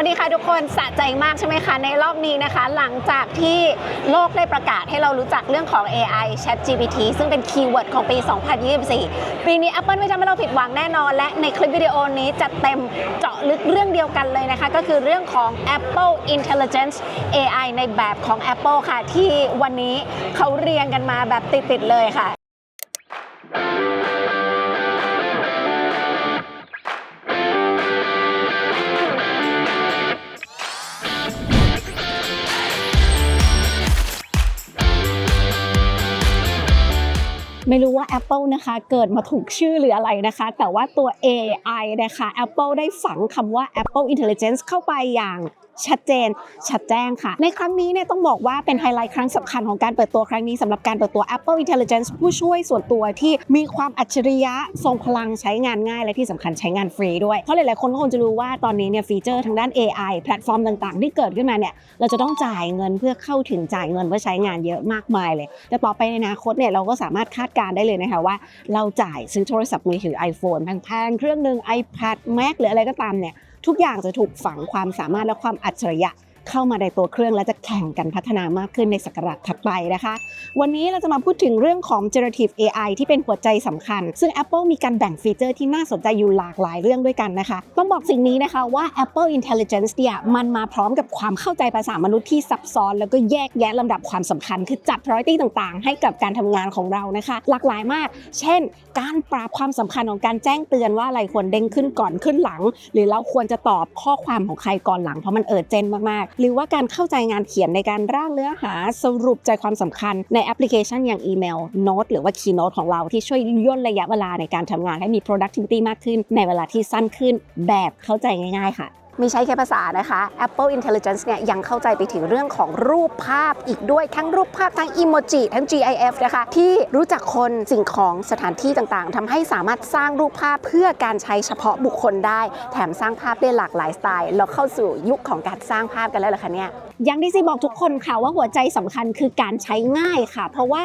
วัสดีค่ะทุกคนสะใจมากใช่ไหมคะ ในรอบนี้นะคะ หลังจากที่โลกได้ประกาศให้เรารู้จักเรื่องของ AI ChatGPT ซึ่งเป็นคีย์เวิร์ดของปี 2024 ปีนี้ Apple ไม่ทำให้เราผิดหวังแน่นอน และในคลิปวิดีโอนี้จะเต็มเจาะลึกเรื่องเดียวกันเลยนะคะ ก็คือเรื่องของ Apple Intelligence AI ในแบบของ Apple ค่ะ ที่วันนี้เขาเรียงกันมาแบบติด ๆ เลยค่ะ ไม่รู้ว่า Apple นะคะ เกิดมาถูกชื่อหรืออะไรนะคะ แต่ว่าตัว AI นะคะ Apple ได้ฝังคำว่า Apple Intelligence เข้าไปอย่าง ชัดเจน ชัดแจ้งค่ะ ในครั้งนี้เนี่ยต้องบอกว่าเป็นไฮไลท์ครั้งสำคัญของการเปิดตัวครั้งนี้สำหรับการเปิดตัว Apple Intelligence ผู้ช่วยส่วนตัวที่มีความอัจฉริยะทรงพลังใช้งานง่าย และที่สำคัญใช้งานฟรีด้วย เพราะหลาย ๆ คนก็คงจะรู้ว่าตอนนี้เนี่ยฟีเจอร์ทางด้าน AI แพลตฟอร์มต่าง ๆ ที่เกิดขึ้นมาเนี่ยเราจะต้องจ่ายเงินเพื่อเข้าถึงจ่ายเงินเพื่อใช้งานเยอะมากมายเลย แต่ต่อไปในอนาคตเนี่ยเราก็สามารถคาดการได้เลยนะคะว่า เราจ่ายซื้อโทรศัพท์มือถือ iPhone แพงๆเครื่องหนึ่ง iPad Mac หรืออะไรก็ตามเนี่ย ทุกอย่างจะถูกฝังความสามารถและความอัจฉริยะ เข้ามาในตัวเครื่องและจะแข่งกันพัฒนามากขึ้นในศักราชถัดไปนะคะ วันนี้เราจะมาพูดถึงเรื่องของ generative AI ที่เป็นหัวใจสำคัญ ซึ่ง Apple มีการแบ่งฟีเจอร์ที่น่าสนใจอยู่หลากหลายเรื่องด้วยกันนะคะ ต้องบอกสิ่งนี้นะคะว่า Apple Intelligence เนี่ยมันมาพร้อมกับความเข้าใจภาษามนุษย์ที่ซับซ้อน แล้วก็แยกแยะลำดับความสำคัญ คือจัด priority ต่างๆ ให้กับการทำงานของเรานะคะ หลากหลายมาก เช่น การปรับความสำคัญของการแจ้งเตือนว่าอะไรควรเด้งขึ้นก่อนขึ้นหลัง หรือเราควรจะตอบข้อความของใครก่อนหลังเพราะมันเอิร์เจนมากหรือว่าการเข้าใจงานเขียนในการร่างเนื้อหาสรุปใจความสำคัญในแอปพลิเคชันอย่างอีเมลโน้ตหรือว่า Keynote ของเราที่ช่วยย่นระยะเวลาในการทำงานให้มี productivity มากขึ้น ในเวลาที่สั้นขึ้นแบบเข้าใจง่าย ๆ ค่ะ ม่ใช่แค่ภาษานะคะ Apple Intelligence เนี่ยยังเข้าใจไปถึงเรื่องของรูปภาพอีกด้วย ทั้งรูปภาพทั้ง emoji ทั้ง GIF นะคะ ที่รู้จักคนสิ่งของสถานที่ต่างๆทำให้สามารถสร้างรูปภาพเพื่อการใช้เฉพาะบุคคลได้ แถมสร้างภาพได้หลากหลายสไตล์ เราเข้าสู่ยุคของการสร้างภาพกันแล้วเหรอคะเนี่ยอย่างที่ซีบอกทุกคนค่ะว่าหัวใจสำคัญคือการใช้ง่ายค่ะ เพราะว่า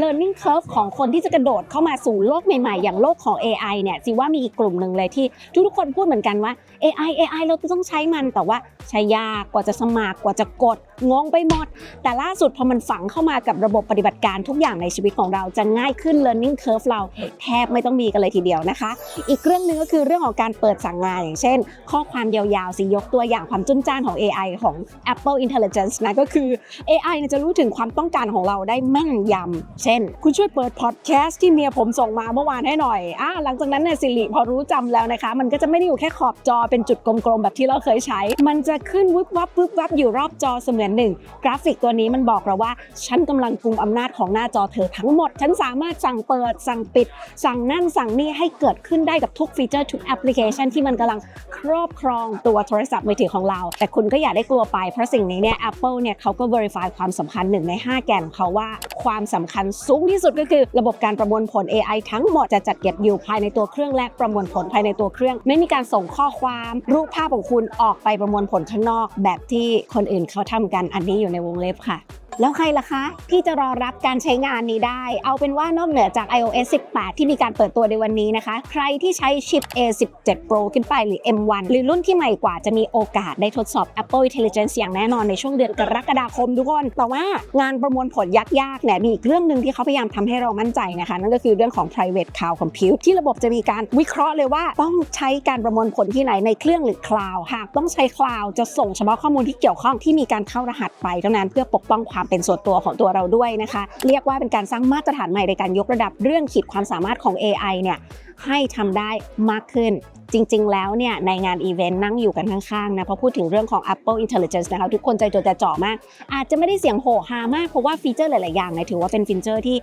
learning curve ของคนที่จะกระโดดเข้ามาสู่โลกใหม่ๆ อย่างโลกของ AI เนี่ยซีว่ามีอีกกลุ่มหนึ่งเลยที่ทุกๆคนพูดเหมือนกันว่า AI AI เราต้องใช้มันแต่ว่าใช้ยากกว่าจะสมัครกว่าจะกดงงไปหมด แต่ล่าสุดพอมันฝังเข้ามากับระบบปฏิบัติการทุกอย่างในชีวิตของเราจะง่ายขึ้น learning curve เราแทบไม่ต้องมีกันเลยทีเดียวนะคะ อีกเรื่องหนึ่งก็คือเรื่องของการเปิดสั่งงานอย่างเช่น ข้อความยาวๆสิยกตัวอย่างความจุนจ้านของ AI ของ Apple Intelligence นะก็คือ AI เนจะรู้ถึงความต้องการของเราได้แม่นยำเช่น คุณช่วยเปิดพอดแคสต์ที่เมียผมส่งมาเมื่อวานให้หน่อยอ่าหลังจากนั้นเนี่ยสิริพอรู้จำแล้วนะคะ มันก็จะไม่ได้อยู่แค่ขอบจอเป็นจุดกลมๆแบบที่เราเคยใช้ มันจะขึ้นวึบวับวึบวับอยู่รอบจอเสมือนหนึ่งกราฟิกตัวนี้มันบอกเราว่า ฉันกำลังกุมอำนาจของหน้าจอเธอทั้งหมด ฉันสามารถสั่งเปิด สั่งปิด สั่งนั่นสั่งนี่ให้เกิดขึ้นได้กับทุกฟีเจอร์ทุกแอปพลิเคชันที่มันกำลังครอบครองตัวโทรศัพท์มือถือของเรา แต่คุณก็อย่าได้กลัวไป เพราะสิ่งนี้เนี่ย Apple เนี่ยเขาก็ verify ความสำคัญหนึ่งใน 5 แกนเขาว่าความสำคัญสูงที่สุดก็คือ ระบบการประมวลผล AI ทั้งหมดจะจัดเก็บอยู่ภายในตัวเครื่องและประมวลผลภายในตัวเครื่อง ไม่มีการส่งข้อความรูปภาพของคุณออกไปประมวลผลข้างนอก แบบที่คนอื่นเขาทำกันอันนี้อยู่ในวงเล็บค่ะ แล้วใครล่ะคะที่จะรอรับการใช้งานนี้ได้ เอาเป็นว่านอกเหนือจาก iOS 18 ที่มีการเปิดตัวในวันนี้นะคะ ใครที่ใช้ชิป A17 Pro ขึ้นไปหรือ M1 หรือรุ่นที่ใหม่กว่าจะมีโอกาสได้ทดสอบ Apple Intelligence อย่างแน่นอนในช่วงเดือนกรกฎาคมทุกคน แต่ว่างานประมวลผลยากๆเนี่ยมีอีกเรื่องหนึ่งที่เขาพยายามทำให้เรามั่นใจนะคะ นั่นก็คือเรื่องของ private cloud compute ที่ระบบจะมีการวิเคราะห์เลยว่าต้องใช้การประมวลผลที่ไหนในเครื่องหรือคลาวหากต้องใช้คลาวจะส่งเฉพาะข้อมูลที่เกี่ยวข้องที่มีการเข้ารหัสไปเท่านั้นเพื่อปกป้องความเป็นส่วนตัวของตัวเราด้วยนะคะ เรียกว่าเป็นการสร้างมาตรฐานใหม่ในการยกระดับเรื่องขีดความสามารถของ AI เนี่ยให้ทำได้มากขึ้น จริง ๆ แล้วเนี่ยในงานอีเวนต์นั่งอยู่กันข้างๆนะพอพูดถึงเรื่องของ Apple Intelligence นะคะทุกคนใจจดใจจ่อมาก อาจจะไม่ได้เสียงโหฮามาก เพราะว่าฟีเจอร์หลาย ๆ อย่างเนี่ยถือว่าเป็นฟีเจอร์ที่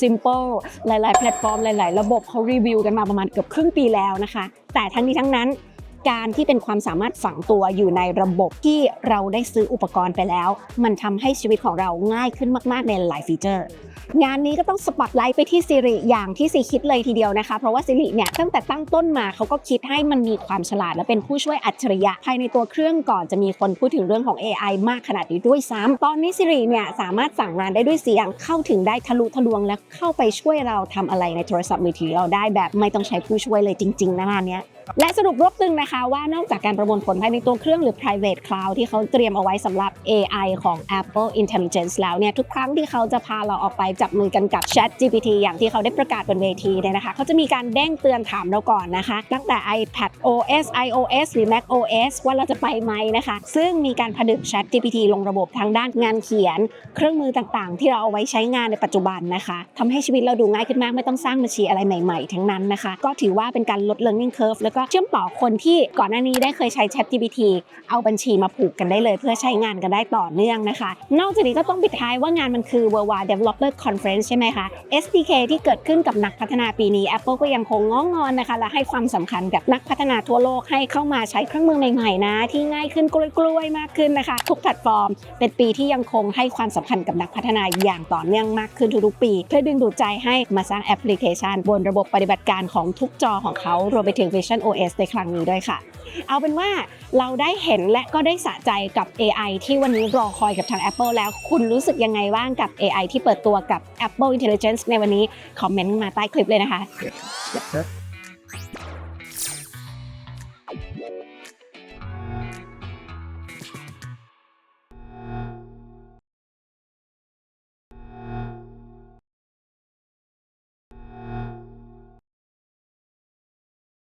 simple หลาย ๆ แพลตฟอร์มหลาย ๆ ระบบเขารีวิวกันมาประมาณเกือบครึ่งปีแล้วนะคะ แต่ทั้งนี้ทั้งนั้น การที่เป็นความสามารถฝังตัวอยู่ในระบบที่เราได้ซื้ออุปกรณ์ไปแล้ว มันทำให้ชีวิตของเราง่ายขึ้นมากๆในหลายฟีเจอร์ งานนี้ก็ต้องสปอตไลท์ไปที่ Siri อย่างที่ซีคิดเลยทีเดียวนะคะ เพราะว่า Siri เนี่ยตั้งแต่ตั้งต้นมาเขาก็คิดให้มันมีความฉลาดและเป็นผู้ช่วยอัจฉริยะภายในตัวเครื่องก่อนจะมีคนพูดถึงเรื่องของ AI มากขนาดนี้ด้วยซ้ำตอนนี้ Siri เนี่ยสามารถสั่งงานได้ด้วยเสียงเข้าถึงได้ทะลุทะลวงและเข้าไปช่วยเราทำอะไรในโทรศัพท์มือถือเราได้แบบไม่ต้องใช้ผู้ช่วยเลยจริง ๆนะงานเนี้ยและสรุปรวบตึงนะคะว่านอกจากการประมวลผลภายในตัวเครื่องหรือ private cloud ที่เขาเตรียมเอาไว้สำหรับ AI ของ Apple Intelligence แล้วเนี่ย ทุกครั้งที่เขาจะพาเราออกไปจับมือกันกับ Chat GPT อย่างที่เขาได้ประกาศบนเวทีเนี่ยนะคะ เขาจะมีการเด้งเตือนถามเราก่อนนะคะ ตั้งแต่ iPad OS iOS หรือ Mac OS ว่าเราจะไปไหมนะคะ ซึ่งมีการผนึก Chat GPT ลงระบบทางด้านงานเขียน เครื่องมือต่างๆ ที่เราเอาไว้ใช้งานในปัจจุบันนะคะทำให้ชีวิตเราดูง่ายขึ้นมากไม่ต้องสร้างบัญชีอะไรใหม่ ๆ ทั้งนั้นนะคะ ก็ถือว่าเป็นการลด learning curve แล้วก็เชื่อมต่อคนที่ก่อนหน้านี้ได้เคยใช้ Chat GPT เอาบัญชีมาผูกกันได้เลย เพื่อใช้งานกันได้ต่อเนื่องนะคะ นอกจากนี้ก็ต้องปิดท้ายว่างานมันคือ Worldwide Developer Conference ใช่ไหมคะ SDK ที่เกิดขึ้นกับนักพัฒนาปีนี้ Apple ก็ยังคงง้องอนนะคะ และให้ความสำคัญกับนักพัฒนาทั่วโลกให้เข้ามาใช้เครื่องมือใหม่ๆนะ ที่ง่ายขึ้นกล้วยๆมากขึ้นนะคะ ทุกแพลตฟอร์ม เป็นปีที่ยังคงให้ความสำคัญกับนักพัฒนาอย่างต่อเนื่องมากขึ้นทุกๆปี เพื่อดึงดูดใจให้มาสร้างแอปพลิเคชัน บนระบบปฏิบัติการของทุกจอของเขารวมไปถึง Vision OS ในครั้งนี้ด้วยค่ะ เอาเป็นว่าเราได้เห็นและก็ได้สะใจกับ AI ที่วันนี้รอคอยกับทาง Apple แล้วคุณรู้สึกยังไงบ้างกับ AI ที่เปิดตัวกับ Apple Intelligence ในวันนี้ คอมเมนต์มาใต้คลิปเลยนะคะ